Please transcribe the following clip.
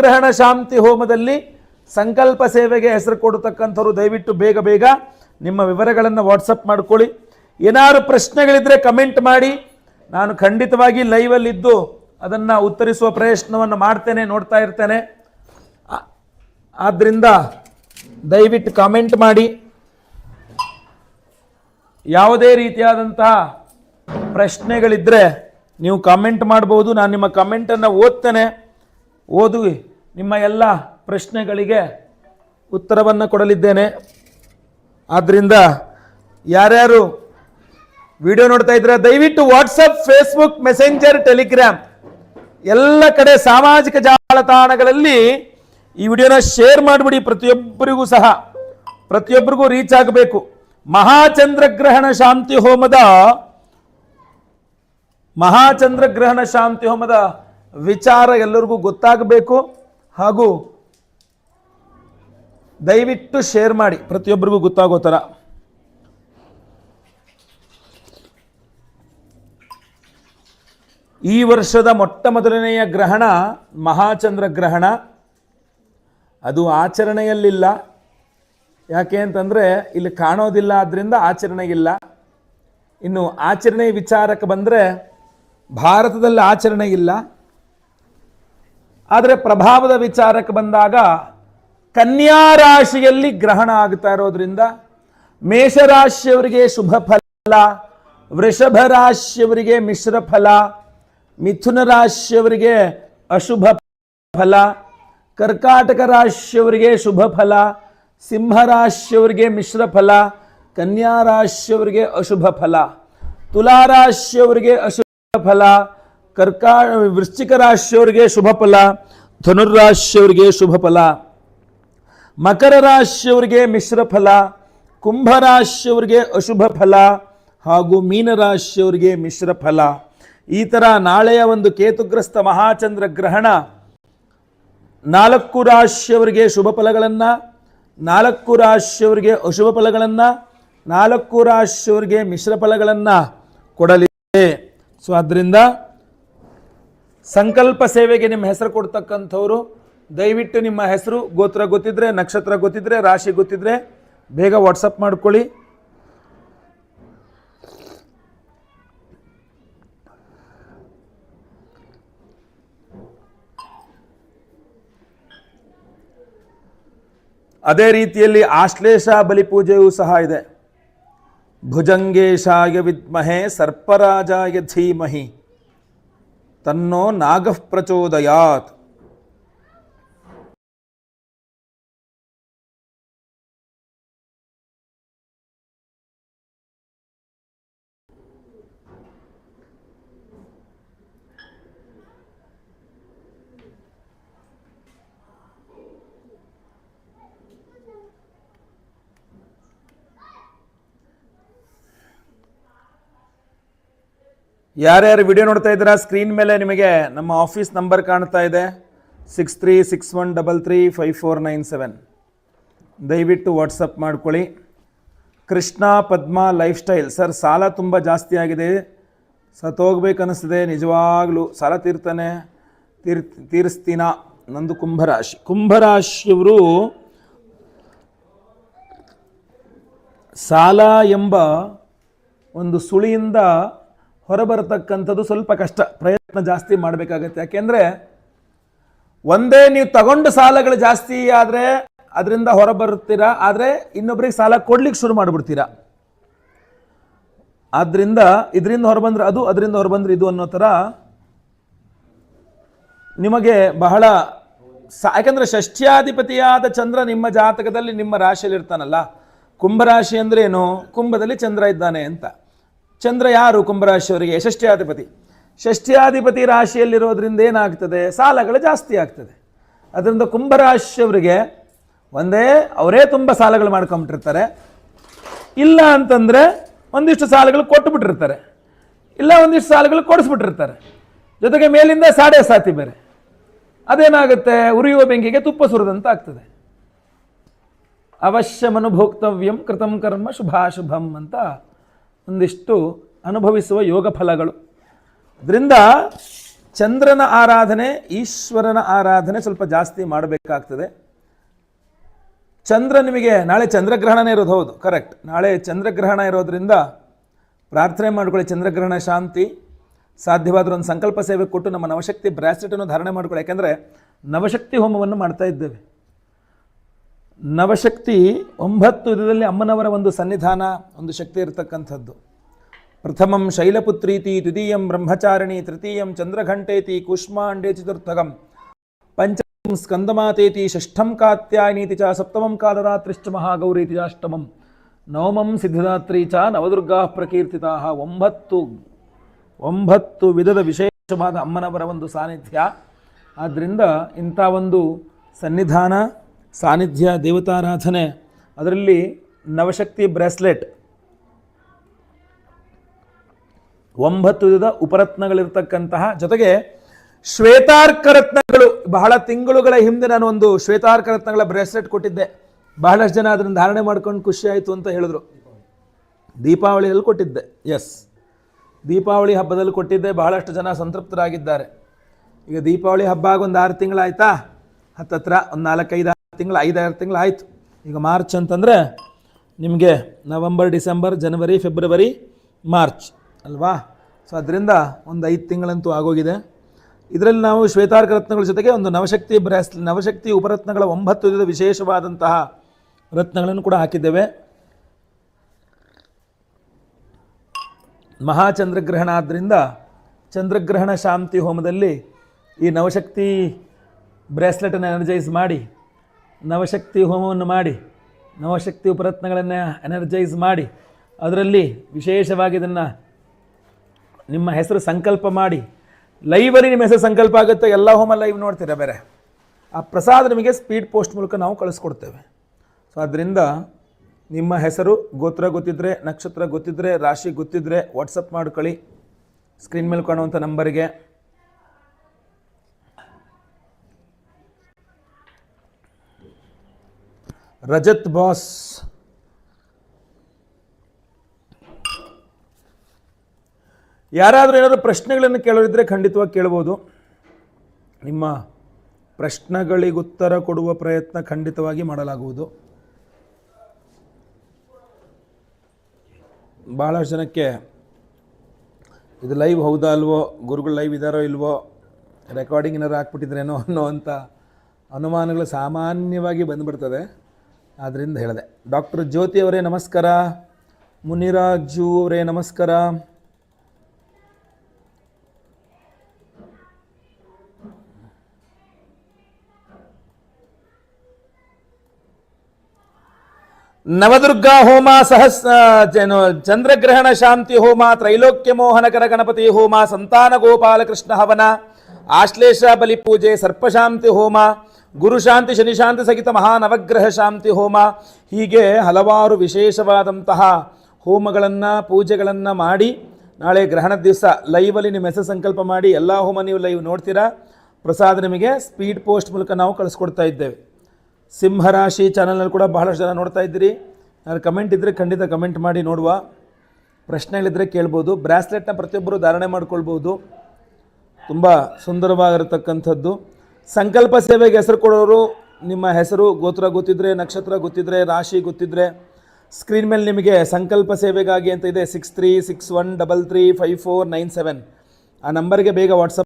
ಗ್ರಹಣ ಶಾಂತಿ ಹೋಮದಲ್ಲಿ ಸಂಕಲ್ಪ ಸೇವೆಗೆ ಹೆಸರು ಕೊಡತಕ್ಕಂಥವ್ರು ದಯವಿಟ್ಟು ಬೇಗ ಬೇಗ ನಿಮ್ಮ ವಿವರಗಳನ್ನು ವಾಟ್ಸಪ್ ಮಾಡ್ಕೊಳ್ಳಿ. ಏನಾದ್ರು ಪ್ರಶ್ನೆಗಳಿದ್ದರೆ ಕಮೆಂಟ್ ಮಾಡಿ. ನಾನು ಖಂಡಿತವಾಗಿ ಲೈವಲ್ಲಿದ್ದು ಅದನ್ನು ಉತ್ತರಿಸುವ ಪ್ರಯತ್ನವನ್ನು ಮಾಡ್ತೇನೆ, ನೋಡ್ತಾ ಇರ್ತೇನೆ. ಆದ್ದರಿಂದ ದಯವಿಟ್ಟು ಕಾಮೆಂಟ್ ಮಾಡಿ. ಯಾವುದೇ ರೀತಿಯಾದಂತಹ ಪ್ರಶ್ನೆಗಳಿದ್ದರೆ ನೀವು ಕಾಮೆಂಟ್ ಮಾಡ್ಬೋದು. ನಾನು ನಿಮ್ಮ ಕಮೆಂಟನ್ನು ಓದ್ತೇನೆ. ಓದು ನಿಮ್ಮ ಎಲ್ಲ ಪ್ರಶ್ನೆಗಳಿಗೆ ಉತ್ತರವನ್ನು ಕೊಡಲಿದ್ದೇನೆ. ಆದ್ದರಿಂದ ಯಾರ್ಯಾರು ವಿಡಿಯೋ ನೋಡ್ತಾ ಇದ್ರೆ ದಯವಿಟ್ಟು ವಾಟ್ಸಪ್ ಫೇಸ್ಬುಕ್ ಮೆಸೆಂಜರ್ ಟೆಲಿಗ್ರಾಮ್ ಎಲ್ಲ ಕಡೆ ಸಾಮಾಜಿಕ ಜಾಲತಾಣಗಳಲ್ಲಿ ಈ ವಿಡಿಯೋನ ಶೇರ್ ಮಾಡಿಬಿಡಿ. ಪ್ರತಿಯೊಬ್ಬರಿಗೂ ಸಹ ಪ್ರತಿಯೊಬ್ಬರಿಗೂ ರೀಚ್ ಆಗಬೇಕು. ಮಹಾಚಂದ್ರಗ್ರಹಣ ಶಾಂತಿ ಹೋಮದ ಮಹಾಚಂದ್ರಗ್ರಹಣ ಶಾಂತಿ ಹೋಮದ ವಿಚಾರ ಎಲ್ಲರಿಗೂ ಗೊತ್ತಾಗಬೇಕು. ಹಾಗೂ ದಯವಿಟ್ಟು ಶೇರ್ ಮಾಡಿ. ಪ್ರತಿಯೊಬ್ಬರಿಗೂ ಗೊತ್ತಾಗೋ ಥರ. ಈ ವರ್ಷದ ಮೊಟ್ಟ ಮೊದಲನೆಯ ಗ್ರಹಣ ಮಹಾಚಂದ್ರ ಗ್ರಹಣ. ಅದು ಆಚರಣೆಯಲ್ಲಿಲ್ಲ. ಯಾಕೆ ಅಂತಂದರೆ ಇಲ್ಲಿ ಕಾಣೋದಿಲ್ಲ ಆದ್ದರಿಂದ ಆಚರಣೆಗಿಲ್ಲ ಇನ್ನು ಆಚರಣೆ ವಿಚಾರಕ್ಕೆ ಬಂದರೆ ಭಾರತದಲ್ಲಿ ಆಚರಣೆ ಇಲ್ಲ. ಆದರೆ ಪ್ರಭಾವದ ವಿಚಾರಕ್ಕೆ ಬಂದಾಗ ಕನ್ಯಾ ರಾಶಿಯಲ್ಲಿ ಗ್ರಹಣ ಆಗ್ತಾ ಇರೋದ್ರಿಂದ ಮೇಷರಾಶಿಯವರಿಗೆ ಶುಭ ಫಲ, ವೃಷಭ ರಾಶಿಯವರಿಗೆ ಮಿಶ್ರ ಫಲ, ಮಿಥುನ ರಾಶಿಯವರಿಗೆ ಅಶುಭ ಫಲ, ಕರ್ಕಾಟಕ ರಾಶಿಯವರಿಗೆ ಶುಭ ಫಲ, ಸಿಂಹ ರಾಶಿಯವರಿಗೆ ಮಿಶ್ರ ಫಲ, ಕನ್ಯಾ ರಾಶಿಯವರಿಗೆ ಅಶುಭ ಫಲ, ತುಲಾ ರಾಶಿಯವರಿಗೆ ಅಶುಭ ಫಲ ಕರ್ಕಾ ವೃಶ್ಚಿಕ ರಾಶಿಯವರಿಗೆ ಶುಭ ಫಲ, ಧನುರ್ರಾಶಿಯವರಿಗೆ ಶುಭ ಫಲ, ಮಕರ ರಾಶಿಯವರಿಗೆ ಮಿಶ್ರ ಫಲ, ಕುಂಭ ರಾಶಿಯವರಿಗೆ ಅಶುಭ ಫಲ ಹಾಗೂ ಮೀನರಾಶಿಯವರಿಗೆ ಮಿಶ್ರ ಫಲ. ಈ ಥರ ನಾಳೆಯ ಒಂದು ಕೇತುಗ್ರಸ್ತ ಮಹಾಚಂದ್ರ ಗ್ರಹಣ ನಾಲ್ಕು ರಾಶಿಯವರಿಗೆ ಶುಭ ಫಲಗಳನ್ನು, ನಾಲ್ಕು ರಾಶಿಯವರಿಗೆ ಅಶುಭ ಫಲಗಳನ್ನು, ನಾಲ್ಕು ರಾಶಿಯವರಿಗೆ ಮಿಶ್ರ ಫಲಗಳನ್ನು ಕೊಡಲಿದೆ ಸೊ, ಆದ್ದರಿಂದ ಸಂಕಲ್ಪ ಸೇವೆಗೆ ನಿಮ್ಮ ಹೆಸರು ಕೊಡ್ತಕ್ಕಂಥವ್ರು, ದಯವಿಟ್ಟು ನಿಮ್ಮ ಹೆಸರು, ಗೋತ್ರ ಗೊತ್ತಿದ್ರೆ, ನಕ್ಷತ್ರ ಗೊತ್ತಿದ್ರೆ, ರಾಶಿ ಗೊತ್ತಿದ್ರೆ ಬೇಗ ವಾಟ್ಸಪ್ ಮಾಡ್ಕೊಳ್ಳಿ. ಅದೇ ರೀತಿಯಲ್ಲಿ ಆಶ್ಲೇಷ ಬಲಿಪೂಜೆಯೂ ಸಹ ಇದೆ. ಭುಜಂಗೇಶಾಯ ವಿದ್ಮಹೆ ಸರ್ಪರಾಜಾಯ ಧೀಮಹಿ. తన్నో నాగః ప్రచోదయాత్. ಯಾರ್ಯಾರು ವಿಡಿಯೋ ನೋಡ್ತಾ ಇದ್ದೀರಾ? ಸ್ಕ್ರೀನ್ ಮೇಲೆ ನಿಮಗೆ ನಮ್ಮ ಆಫೀಸ್ ನಂಬರ್ ಕಾಣ್ತಾ ಇದೆ. Six three six one double three five four nine seven ದಯವಿಟ್ಟು ವಾಟ್ಸಪ್ ಮಾಡ್ಕೊಳ್ಳಿ. Krishna Padma lifestyle sir, ಸಾಲ ತುಂಬ ಜಾಸ್ತಿ ಆಗಿದೆ. ಸತ್ತೋಗ್ಬೇಕು ಅನ್ನಿಸ್ತಿದೆ ನಿಜವಾಗ್ಲೂ ಸಾಲ ತೀರ್ತಾನೆ. ತೀರ್ ತೀರಿಸ್ತೀನ? ನಂದು ಕುಂಭರಾಶಿ. ಕುಂಭರಾಶಿಯವರು ಸಾಲ ಎಂಬ ಒಂದು ಸುಳಿಯಿಂದ ಹೊರಬರತಕ್ಕಂಥದ್ದು ಸ್ವಲ್ಪ ಕಷ್ಟ. ಪ್ರಯತ್ನ ಜಾಸ್ತಿ ಮಾಡಬೇಕಾಗತ್ತೆ. ಯಾಕೆಂದರೆ ಒಂದೇ ನೀವು ತಗೊಂಡು ಸಾಲಗಳು ಜಾಸ್ತಿ ಆದರೆ ಅದರಿಂದ ಹೊರಬರುತ್ತೀರಾ? ಆದರೆ ಇನ್ನೊಬ್ರಿಗೆ ಸಾಲ ಕೊಡ್ಲಿಕ್ಕೆ ಶುರು ಮಾಡಿಬಿಡ್ತೀರಾ? ಆದ್ದರಿಂದ ಇದರಿಂದ ಹೊರಬಂದ್ರೆ ಅದು, ಅದರಿಂದ ಹೊರಬಂದ್ರೆ ಇದು ಅನ್ನೋ ಥರ ನಿಮಗೆ ಬಹಳ ಯಾಕಂದರೆ ಷಷ್ಠ್ಯಾಧಿಪತಿಯಾದ ಚಂದ್ರ ನಿಮ್ಮ ಜಾತಕದಲ್ಲಿ ನಿಮ್ಮ ರಾಶಿಯಲ್ಲಿ ಇರ್ತಾನಲ್ಲ ಕುಂಭರಾಶಿ ಅಂದ್ರೆ ಏನು? ಕುಂಭದಲ್ಲಿ ಚಂದ್ರ ಇದ್ದಾನೆ ಅಂತ. ಚಂದ್ರ ಯಾರು? ಕುಂಭರಾಶಿಯವರಿಗೆ ಷಷ್ಠ್ಯಾಧಿಪತಿ. ಷಷ್ಠ್ಯಾಧಿಪತಿ ರಾಶಿಯಲ್ಲಿರೋದ್ರಿಂದ ಏನಾಗ್ತದೆ? ಸಾಲಗಳು ಜಾಸ್ತಿ ಆಗ್ತದೆ. ಅದರಿಂದ ಕುಂಭರಾಶಿಯವರಿಗೆ ಒಂದೇ, ಅವರೇ ತುಂಬ ಸಾಲಗಳು ಮಾಡ್ಕೊಂಬಿಟ್ಟಿರ್ತಾರೆ. ಇಲ್ಲ ಅಂತಂದರೆ ಒಂದಿಷ್ಟು ಸಾಲಗಳು ಕೊಟ್ಟು ಬಿಟ್ಟಿರ್ತಾರೆ ಇಲ್ಲ ಒಂದಿಷ್ಟು ಸಾಲಗಳು ಕೊಡಿಸ್ಬಿಟ್ಟಿರ್ತಾರೆ. ಜೊತೆಗೆ ಮೇಲಿಂದ ಸಾಡೆ ಸಾತಿ ಬೇರೆ. ಅದೇನಾಗುತ್ತೆ? ಉರಿಯುವ ಬೆಂಕಿಗೆ ತುಪ್ಪ ಸುರಿದಂತ ಆಗ್ತದೆ ಅವಶ್ಯಮನುಭೋಕ್ತವ್ಯಂ ಕೃತಂ ಕರ್ಮ ಶುಭಾಶುಭಂ ಅಂತ ಒಂದಿಷ್ಟು ಅನುಭವಿಸುವ ಯೋಗ ಫಲಗಳು. ಅದರಿಂದ ಚಂದ್ರನ ಆರಾಧನೆ, ಈಶ್ವರನ ಆರಾಧನೆ ಸ್ವಲ್ಪ ಜಾಸ್ತಿ ಮಾಡಬೇಕಾಗ್ತದೆ. ಚಂದ್ರ ನಿಮಗೆ ನಾಳೆ ಚಂದ್ರಗ್ರಹಣನೇ ಇರೋದು, ಹೌದು ಕರೆಕ್ಟ್ ನಾಳೆ ಚಂದ್ರಗ್ರಹಣ ಇರೋದ್ರಿಂದ ಪ್ರಾರ್ಥನೆ ಮಾಡ್ಕೊಳ್ಳಿ, ಚಂದ್ರಗ್ರಹಣ ಶಾಂತಿ. ಸಾಧ್ಯವಾದರೂ ಒಂದು ಸಂಕಲ್ಪ ಸೇವೆ ಕೊಟ್ಟು ನಮ್ಮ ನವಶಕ್ತಿ ಬ್ರಾಸ್ಲೆಟನ್ನು ಧಾರಣೆ ಮಾಡ್ಕೊಳ್ಳಿ. ಯಾಕೆಂದರೆ ನವಶಕ್ತಿ ಹೋಮವನ್ನು ಮಾಡ್ತಾ ಇದ್ದೇವೆ. ನವಶಕ್ತಿ ಒಂಬತ್ತು ವಿಧದಲ್ಲಿ ಅಮ್ಮನವರ ಒಂದು ಸನ್ನಿಧಾನ, ಒಂದು ಶಕ್ತಿ ಇರತಕ್ಕಂಥದ್ದು. ಪ್ರಥಮಂ ಶೈಲಪುತ್ರೀತಿ ದ್ವಿತೀಯಂ ಬ್ರಹ್ಮಚಾರಿಣಿ ತೃತೀಯಂ ಚಂದ್ರಘಂಟೇತಿ ಕೂಷ್ಮಾಂಡೇ ಚತುರ್ಥಗಂ. ಪಂಚಮಂ ಸ್ಕಂದಮಾತೇತಿ ಷಷ್ಠಂ ಕಾತ್ಯಾಯನೀತಿ ಚ ಸಪ್ತಮಂ ಕಾಲರಾತ್ರಿಶ್ಚ ಮಹಾಗೌರೀತಿ ಅಷ್ಟಮಂ. ನವಮಂ ಸಿದ್ಧದಾತ್ರಿ ಚ ನವದುರ್ಗಾ ಪ್ರಕೀರ್ತಿತಾ. ಒಂಬತ್ತು ಒಂಬತ್ತು ವಿಧದ ವಿಶೇಷವಾದ ಅಮ್ಮನವರ ಒಂದು ಸಾನ್ನಿಧ್ಯ. ಆದ್ದರಿಂದ ಇಂಥ ಒಂದು ಸನ್ನಿಧಾನ ಸಾನ್ನಿಧ್ಯ, ದೇವತಾರಾಧನೆ, ಅದರಲ್ಲಿ ನವಶಕ್ತಿ ಬ್ರೇಸ್ಲೆಟ್. ಒಂಬತ್ತು ವಿಧದ ಉಪರತ್ನಗಳಿರ್ತಕ್ಕಂತಹ, ಜೊತೆಗೆ ಶ್ವೇತಾರ್ಕ ರತ್ನಗಳು. ಬಹಳ ತಿಂಗಳುಗಳ ಹಿಂದೆ ನಾನು ಒಂದು ಶ್ವೇತಾರ್ಕ ರತ್ನಗಳ ಬ್ರೇಸ್ಲೆಟ್ ಕೊಟ್ಟಿದ್ದೆ. ಬಹಳಷ್ಟು ಜನ ಅದನ್ನು ಧಾರಣೆ ಮಾಡ್ಕೊಂಡು ಖುಷಿ ಆಯಿತು ಅಂತ ಹೇಳಿದ್ರು. ದೀಪಾವಳಿಯಲ್ಲಿ ಕೊಟ್ಟಿದ್ದೆ ಎಸ್ ದೀಪಾವಳಿ ಹಬ್ಬದಲ್ಲಿ ಕೊಟ್ಟಿದ್ದೆ, ಬಹಳಷ್ಟು ಜನ ಸಂತೃಪ್ತರಾಗಿದ್ದಾರೆ. ಈಗ ದೀಪಾವಳಿ ಹಬ್ಬ ಆಗೊಂದು ಆರು ತಿಂಗಳಾಯ್ತಾ? ಹತ್ತತ್ರ, ಒಂದು ನಾಲ್ಕೈದು ತಿಂಗಳು, ಐದಾರು ತಿಂಗಳು ಆಯಿತು. ಈಗ ಮಾರ್ಚ್ ಅಂತಂದರೆ ನಿಮಗೆ ನವಂಬರ್, ಡಿಸೆಂಬರ್, ಜನವರಿ, ಫೆಬ್ರವರಿ, ಮಾರ್ಚ್ ಅಲ್ವಾ? ಸೊ ಅದರಿಂದ ಒಂದು ಐದು ತಿಂಗಳಂತೂ ಆಗೋಗಿದೆ. ಇದರಲ್ಲಿ ನಾವು ಶ್ವೇತಾರ್ಕ ರತ್ನಗಳ ಜೊತೆಗೆ ಒಂದು ನವಶಕ್ತಿ ಬ್ರಾಸ್, ನವಶಕ್ತಿ ಉಪರತ್ನಗಳ ಒಂಬತ್ತು ವಿಧದ ವಿಶೇಷವಾದಂತಹ ರತ್ನಗಳನ್ನು ಕೂಡ ಹಾಕಿದ್ದೇವೆ. ಮಹಾಚಂದ್ರಗ್ರಹಣ ಆದ್ದರಿಂದ ಚಂದ್ರಗ್ರಹಣ ಶಾಂತಿ ಹೋಮದಲ್ಲಿ ಈ ನವಶಕ್ತಿ ಬ್ರೇಸ್ಲೆಟನ್ನು ಎನರ್ಜೈಸ್ ಮಾಡಿ ನವಶಕ್ತಿ ಹೋಮವನ್ನು ಮಾಡಿ, ನವಶಕ್ತಿ ಪ್ರಯತ್ನಗಳನ್ನು ಎನರ್ಜೈಸ್ ಮಾಡಿ, ಅದರಲ್ಲಿ ವಿಶೇಷವಾಗಿ ಇದನ್ನು ನಿಮ್ಮ ಹೆಸರು ಸಂಕಲ್ಪ ಮಾಡಿ. ಲೈವಲ್ಲಿ ನಿಮ್ಮ ಹೆಸರು ಸಂಕಲ್ಪ ಆಗುತ್ತೆ, ಎಲ್ಲ ಹೋಮ ಲೈವ್ ನೋಡ್ತೀರಾ ಬೇರೆ? ಆ ಪ್ರಸಾದ ನಿಮಗೆ ಸ್ಪೀಡ್ ಪೋಸ್ಟ್ ಮೂಲಕ ನಾವು ಕಳಿಸ್ಕೊಡ್ತೇವೆ. ಸೊ ಅದರಿಂದ ನಿಮ್ಮ ಹೆಸರು ಗೋತ್ರ ಗೊತ್ತಿದ್ದರೆ ನಕ್ಷತ್ರ ಗೊತ್ತಿದ್ದರೆ ರಾಶಿ ಗೊತ್ತಿದ್ದರೆ ವಾಟ್ಸಪ್ ಮಾಡ್ಕೊಳ್ಳಿ. ಸ್ಕ್ರೀನ್ ಮೇಲೆ ಕಾಣುವಂಥ ನಂಬರಿಗೆ. ರಜತ್ ಬಾಸ್. ಯಾರಾದರೂ ಏನಾದರೂ ಪ್ರಶ್ನೆಗಳನ್ನು ಕೇಳೋರಿದ್ರೆ ಖಂಡಿತವಾಗಿ ಕೇಳ್ಬೋದು. ನಿಮ್ಮ ಪ್ರಶ್ನೆಗಳಿಗೆ ಉತ್ತರ ಕೊಡುವ ಪ್ರಯತ್ನ ಖಂಡಿತವಾಗಿ ಮಾಡಲಾಗುವುದು. ಭಾಳಷ್ಟು ಜನಕ್ಕೆ ಇದು ಲೈವ್ ಹೌದಾ ಅಲ್ವೋ, ಗುರುಗಳು ಲೈವ್ ಇದ್ದಾರೋ ಇಲ್ವೋ ರೆಕಾರ್ಡಿಂಗ್ ಏನಾರು ಹಾಕ್ಬಿಟ್ಟಿದ್ರೇನೋ ಅನ್ನೋ ಅಂತ ಅನುಮಾನಗಳು ಸಾಮಾನ್ಯವಾಗಿ ಬಂದುಬಿಡ್ತದೆ. ಆದ್ದರಿಂದ ಹೇಳಿದೆ. ಡಾಕ್ಟರ್ ಜ್ಯೋತಿ ಅವರೇ ನಮಸ್ಕಾರ. ಮುನಿರಾಜು ಅವರೇ ನಮಸ್ಕಾರ. ನವದುರ್ಗಾ ಹೋಮ ಸಹಸ್ ಚಂದ್ರಗ್ರಹಣ ಶಾಂತಿ ಹೋಮ ತ್ರೈಲೋಕ್ಯ ಮೋಹನಕರ ಗಣಪತಿ ಹೋಮ ಸಂತಾನ ಗೋಪಾಲಕೃಷ್ಣ ಹವನ ಆಶ್ಲೇಷ ಬಲಿ ಪೂಜೆ ಸರ್ಪಶಾಂತಿ ಹೋಮ ಗುರುಶಾಂತಿ ಶನಿಶಾಂತಿ ಸಹಿತ ಮಹಾನವಗ್ರಹ ಶಾಂತಿ ಹೋಮ, ಹೀಗೆ ಹಲವಾರು ವಿಶೇಷವಾದಂತಹ ಹೋಮಗಳನ್ನು, ಪೂಜೆಗಳನ್ನು ಮಾಡಿ ನಾಳೆ ಗ್ರಹಣದ ದಿವಸ ಲೈವಲ್ಲಿ ನಿಮ್ಮ ಹೆಸರು ಸಂಕಲ್ಪ ಮಾಡಿ, ಎಲ್ಲ ಹೋಮ ನೀವು ಲೈವ್ ನೋಡ್ತೀರಾ. ಪ್ರಸಾದ ನಿಮಗೆ ಸ್ಪೀಡ್ ಪೋಸ್ಟ್ ಮೂಲಕ ನಾವು ಕಳಿಸ್ಕೊಡ್ತಾ ಇದ್ದೇವೆ. ಸಿಂಹರಾಶಿ ಚಾನಲ್ನಲ್ಲಿ ಕೂಡ ಬಹಳಷ್ಟು ಜನ ನೋಡ್ತಾ ಇದ್ದೀರಿ. ನಾನು ಕಮೆಂಟ್ ಇದ್ದರೆ ಖಂಡಿತ ಕಮೆಂಟ್ ಮಾಡಿ ನೋಡುವ. ಪ್ರಶ್ನೆಗಳಿದ್ದರೆ ಕೇಳ್ಬೋದು. ಬ್ರಾಸ್ಲೆಟ್ನ ಪ್ರತಿಯೊಬ್ಬರು ಧಾರಣೆ ಮಾಡ್ಕೊಳ್ಬೋದು. ತುಂಬ ಸುಂದರವಾಗಿರತಕ್ಕಂಥದ್ದು. ಸಂಕಲ್ಪ ಸೇವೆಗೆ ಹೆಸರು ಕೊಡೋರು ನಿಮ್ಮ ಹೆಸರು ಗೋತ್ರ ಗೊತ್ತಿದ್ರೆ, ನಕ್ಷತ್ರ ಗೊತ್ತಿದ್ರೆ, ರಾಶಿ ಗೊತ್ತಿದ್ರೆ ಸ್ಕ್ರೀನ್ ಮೇಲೆ ನಿಮಗೆ ಸಂಕಲ್ಪ ಸೇವೆಗಾಗಿ ಅಂತ ಇದೆ six three six one double three five four nine seven ಆ ನಂಬರ್ಗೆ ಬೇಗ ವಾಟ್ಸಪ್